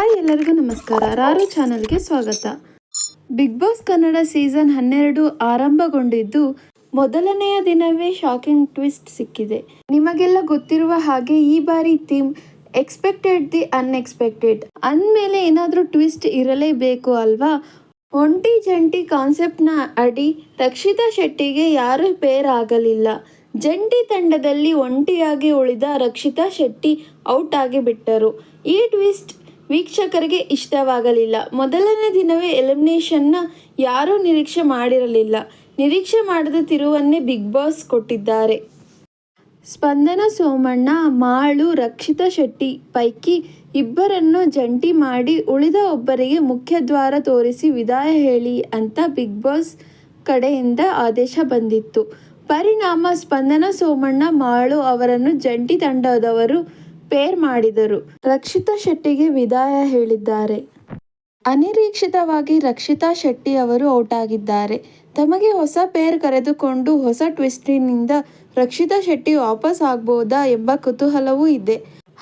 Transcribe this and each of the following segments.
Hi ಎಲ್ಲರಿಗೂ ನಮಸ್ಕಾರ. ರಾರು ಚಾನಲ್ಗೆ ಸ್ವಾಗತ. ಬಿಗ್ ಬಾಸ್ ಕನ್ನಡ ಸೀಸನ್ ಹನ್ನೆರಡು ಆರಂಭಗೊಂಡಿದ್ದು ಮೊದಲನೆಯ ದಿನವೇ ಶಾಕಿಂಗ್ ಟ್ವಿಸ್ಟ್ ಸಿಕ್ಕಿದೆ. ನಿಮಗೆಲ್ಲ ಗೊತ್ತಿರುವ ಹಾಗೆ ಈ ಬಾರಿ ಥೀಮ್ ಎಕ್ಸ್ಪೆಕ್ಟೆಡ್ ದಿ ಅನ್ಎಕ್ಸ್ಪೆಕ್ಟೆಡ್. ಅಂದಮೇಲೆ ಏನಾದರೂ ಟ್ವಿಸ್ಟ್ ಇರಲೇಬೇಕು ಅಲ್ವಾ? ಒಂಟಿ ಜಂಟಿ ಕಾನ್ಸೆಪ್ಟ್ನ ಅಡಿ ರಕ್ಷಿತಾ ಶೆಟ್ಟಿಗೆ ಯಾರೂ ಪೇರ್ ಆಗಲಿಲ್ಲ. ಜಂಟಿ ತಂಡದಲ್ಲಿ ಒಂಟಿಯಾಗಿ ಉಳಿದ ರಕ್ಷಿತಾ ಶೆಟ್ಟಿ ಔಟ್ ಆಗಿ ಬಿಟ್ಟರು ಈ ಟ್ವಿಸ್ಟ್ ವೀಕ್ಷಕರಿಗೆ ಇಷ್ಟವಾಗಲಿಲ್ಲ. ಮೊದಲನೇ ದಿನವೇ ಎಲಿಮಿನೇಷನ್ನ ಯಾರೂ ನಿರೀಕ್ಷೆ ಮಾಡಿರಲಿಲ್ಲ. ನಿರೀಕ್ಷೆ ಮಾಡದ ತಿರುವನ್ನೇ ಬಿಗ್ ಬಾಸ್ ಕೊಟ್ಟಿದ್ದಾರೆ. ಸ್ಪಂದನ ಸೋಮಣ್ಣ, ಮಾಳು, ರಕ್ಷಿತಾ ಶೆಟ್ಟಿ ಪೈಕಿ ಇಬ್ಬರನ್ನು ಜಂಟಿ ಮಾಡಿ ಉಳಿದ ಒಬ್ಬರಿಗೆ ಮುಖ್ಯದ್ವಾರ ತೋರಿಸಿ ವಿದಾಯ ಹೇಳಿ ಅಂತ ಬಿಗ್ ಬಾಸ್ ಕಡೆಯಿಂದ ಆದೇಶ ಬಂದಿತ್ತು. ಪರಿಣಾಮ ಸ್ಪಂದನ ಸೋಮಣ್ಣ, ಮಾಳು ಅವರನ್ನು ಜಂಟಿ ತಂಡದವರು ಪೇರ್ ಮಾಡಿದರು. ರಕ್ಷಿತಾ ಶೆಟ್ಟಿಗೆ ವಿದಾಯ ಹೇಳಿದ್ದಾರೆ. ಅನಿರೀಕ್ಷಿತವಾಗಿ ರಕ್ಷಿತಾ ಶೆಟ್ಟಿ ಅವರು ಔಟ್ ಆಗಿದ್ದಾರೆ ತಮಗೆ ಹೊಸ ಪೇರ್ ಕರೆದುಕೊಂಡು ಹೊಸ ಟ್ವಿಸ್ಟಿನಿಂದ ರಕ್ಷಿತಾ ಶೆಟ್ಟಿ ವಾಪಸ್ ಆಗ್ಬೋದಾ ಎಂಬ ಕುತೂಹಲವೂ ಇದೆ.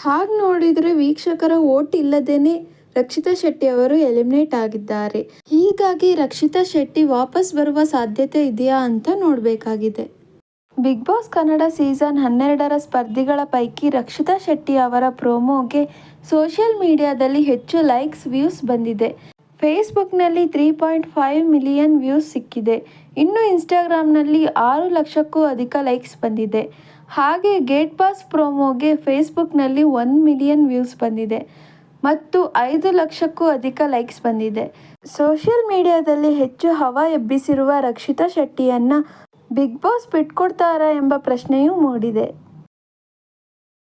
ಹಾಗೆ ನೋಡಿದರೆ ವೀಕ್ಷಕರ ಓಟ್ ಇಲ್ಲದೇನೆ ರಕ್ಷಿತಾ ಶೆಟ್ಟಿ ಅವರು ಎಲಿಮಿನೇಟ್ ಆಗಿದ್ದಾರೆ. ಹೀಗಾಗಿ ರಕ್ಷಿತಾ ಶೆಟ್ಟಿ ವಾಪಸ್ ಬರುವ ಸಾಧ್ಯತೆ ಇದೆಯಾ ಅಂತ ನೋಡಬೇಕಾಗಿದೆ. ಬಿಗ್ ಬಾಸ್ ಕನ್ನಡ ಸೀಸನ್ ಹನ್ನೆರಡರ ಸ್ಪರ್ಧಿಗಳ ಪೈಕಿ ರಕ್ಷಿತಾ ಶೆಟ್ಟಿ ಅವರ ಪ್ರೋಮೋಗೆ ಸೋಷಿಯಲ್ ಮೀಡಿಯಾದಲ್ಲಿ ಹೆಚ್ಚು ಲೈಕ್ಸ್, ವ್ಯೂಸ್ ಬಂದಿದೆ. ಫೇಸ್ಬುಕ್ನಲ್ಲಿ three point five million views ಸಿಕ್ಕಿದೆ. ಇನ್ನು ಇನ್ಸ್ಟಾಗ್ರಾಮ್ನಲ್ಲಿ ಆರು ಲಕ್ಷಕ್ಕೂ ಅಧಿಕ ಲೈಕ್ಸ್ ಬಂದಿದೆ. ಹಾಗೆ ಗೇಟ್ ಪಾಸ್ ಪ್ರೋಮೋಗೆ ಫೇಸ್ಬುಕ್ನಲ್ಲಿ ಒನ್ ಮಿಲಿಯನ್ ವ್ಯೂಸ್ ಬಂದಿದೆ ಮತ್ತು ಐದು ಲಕ್ಷಕ್ಕೂ ಅಧಿಕ ಲೈಕ್ಸ್ ಬಂದಿದೆ. ಸೋಷಿಯಲ್ ಮೀಡಿಯಾದಲ್ಲಿ ಹೆಚ್ಚು ಹವಾ ಎಬ್ಬಿಸಿರುವ ರಕ್ಷಿತಾ ಶೆಟ್ಟಿಯನ್ನ ಬಿಗ್ ಬಾಸ್ ಬಿಟ್ಕೊಡ್ತಾರಾ ಎಂಬ ಪ್ರಶ್ನೆಯೂ ಮೂಡಿದೆ.